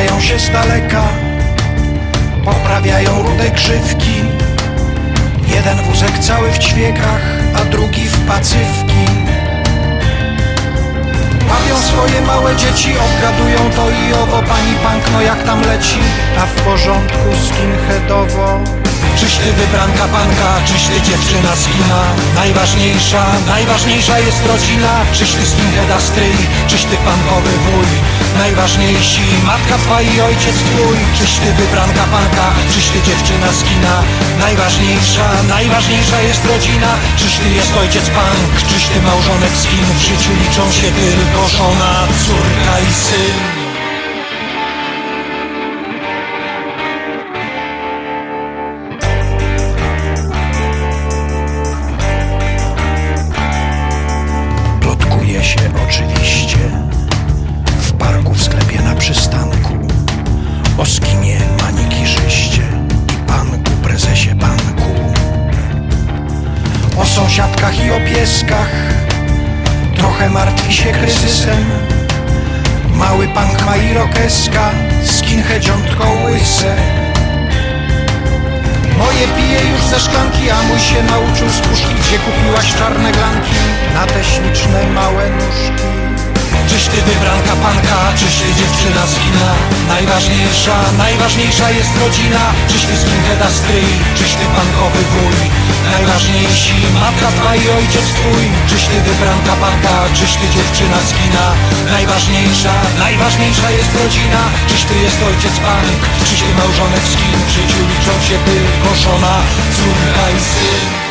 Pojawiają się z daleka. Poprawiają rude krzywki Jeden wózek cały w ćwiekach A drugi w pacyfki Bawią swoje małe dzieci Obgadują to i owo. Pani pankno jak tam leci? A w porządku skinheadowo. Czyś ty wybranka panka, czyś ty dziewczyna z kina Najważniejsza, najważniejsza jest rodzina. Czyś ty skinheada stryj, czyś ty pankowy wuj. Najważniejsi, matka twa i ojciec twój. Czyś ty wybranka panka, czyś ty dziewczyna z kina Najważniejsza, najważniejsza jest rodzina. Czyś ty jest ojciec punk, czyś ty małżonek skin W życiu liczą się tylko żona, córka i syn sąsiadkach i o pieskach trochę martwi się kryzysem. Mały punk ma irokeska, skinheadziątko łyse. Moje pije już ze szklanki, a mój się nauczył z puszki Gdzie kupiłaś czarne glanki na te śliczne małe nóżki Czyś ty wybranka panka, czyś ty dziewczyna z kina Najważniejsza, najważniejsza jest rodzina. Czyś ty skinheada stryj, czyś ty pankowy wuj. Najważniejsi, matka twa i ojciec twój. Czyś ty wybranka panka, czyś ty dziewczyna z kina. Najważniejsza, najważniejsza jest rodzina. Czyś ty jest ojciec pank, czyś ty małżonek skin W życiu liczą się tylko żona, córka i syn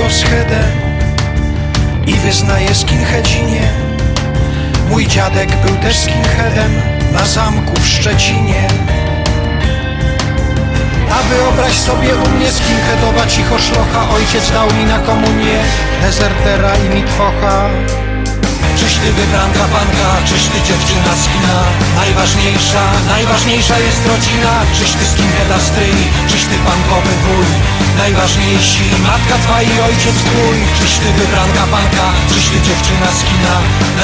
i o schedę, i wyznaje skinheadzinie. Mój dziadek był też skinheadem na zamku w Szczecinie. A wyobraź sobie u mnie skinheadowa cicho szlocha Ojciec dał mi na komunię dezertera i mitwocha Czyś ty wybranka panka, czyś ty dziewczyna z kina. Najważniejsza, najważniejsza jest rodzina. Czyś ty skinheada stryj, czyś ty pankowy wuj. Najważniejsi, matka twa i ojciec twój. Czyś ty wybranka panka, czyś ty dziewczyna z kina.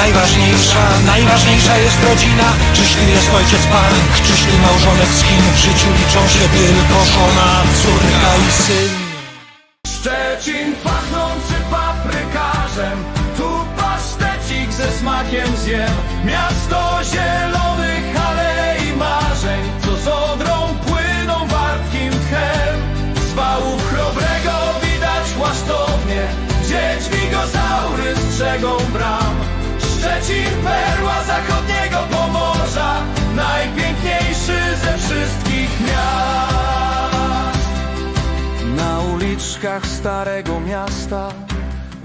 Najważniejsza, najważniejsza jest rodzina. Czyś ty jest ojciec pank, czyś ty małżonek skin W życiu liczą się tylko żona, córka i syn. Szczecin Miasto zielonych alei marzeń Co z odrą płyną wartkim tchem. Z wałów chrobrego widać łasztownie Gdzie dźwigozaury strzegą bram. Szczecin perła zachodniego Pomorza Najpiękniejszy ze wszystkich miast. Na uliczkach starego miasta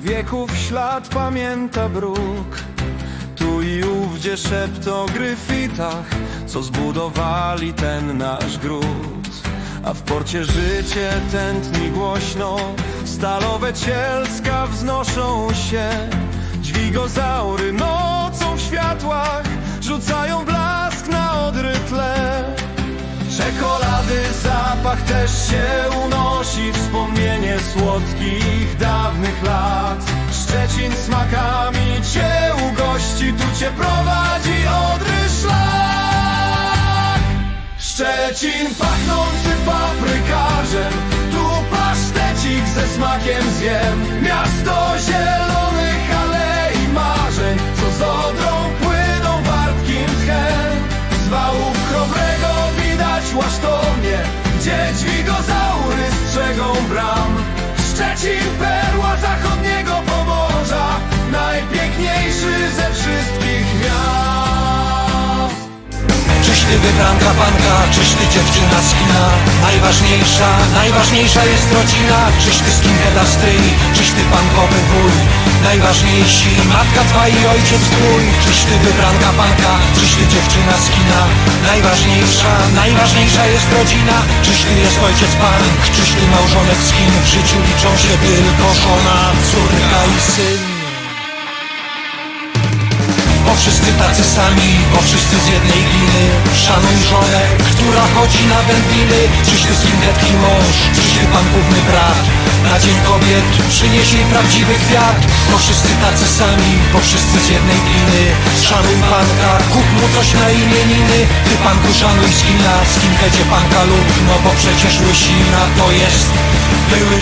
Wieków ślad pamięta bruk I ówdzie szept o gryfitach Co zbudowali ten nasz gród. A w porcie życie tętni głośno Stalowe cielska wznoszą się. Dźwigozaury nocą w światłach Rzucają blask na odry tle. Czekolady zapach też się unosi Wspomnienie słodkich, dawnych lat. Szczecin smakami cię prowadzi odry szlak. Szczecin pachnący paprykarzem? Tu pasztecik ze smakiem zjem. Miasto zielonych alei marzeń Co z odrą płyną wartkim tchem Z wałów chrobrego widać łasztownie Gdzie dźwigozaury strzegą bram. Szczecin perła zachodniego Ty wybranka panka, czyś ty dziewczyna z kina. Najważniejsza, najważniejsza jest rodzina. Czyś ty skinheada stryj, czyś ty pankowy wuj. Najważniejsi, matka twa i ojciec twój Czyś ty wybranka panka, czyś ty dziewczyna z kina. Najważniejsza, najważniejsza jest rodzina. Czyś ty jest ojciec pank, czyś ty małżonek skin W życiu liczą się tylko żona, córka i syn bo wszyscy tacy sami Bo wszyscy z jednej gliny. Szanuj żonę, która chodzi na wędliny. Czyś ty skinheadki mąż, czyś ty pan główny brat. Na dzień kobiet przynieś jej prawdziwy kwiat. Bo wszyscy tacy sami, bo wszyscy z jednej gliny. Szanuj panka, kup mu coś na imieniny. Ty panku szanuj skina, skinheadzie panka lub. No bo przecież łysina to jest były